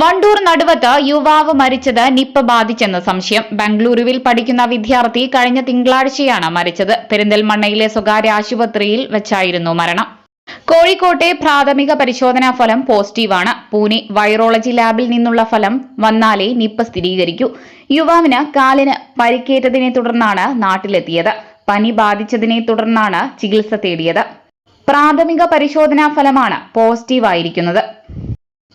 വണ്ടൂർ നടുവത്ത് യുവാവ് മരിച്ചത് നിപ്പ ബാധിച്ചെന്ന് സംശയം. ബംഗളൂരുവിൽ പഠിക്കുന്ന വിദ്യാർത്ഥി കഴിഞ്ഞ തിങ്കളാഴ്ചയാണ് മരിച്ചത്. പെരിന്തൽമണ്ണയിലെ സ്വകാര്യ ആശുപത്രിയിൽ വെച്ചായിരുന്നു മരണം. കോഴിക്കോട്ടെ പ്രാഥമിക പരിശോധനാ ഫലം പോസിറ്റീവാണ്. പൂനെ വൈറോളജി ലാബിൽ നിന്നുള്ള ഫലം വന്നാലേ നിപ്പ സ്ഥിരീകരിക്കൂ. യുവാവിന് കാലിന് പരിക്കേറ്റതിനെ തുടർന്നാണ് നാട്ടിലെത്തിയത്. പനി ബാധിച്ചതിനെ തുടർന്നാണ് ചികിത്സ തേടിയത്. പ്രാഥമിക പരിശോധനാ ഫലമാണ് പോസിറ്റീവായിരിക്കുന്നത്.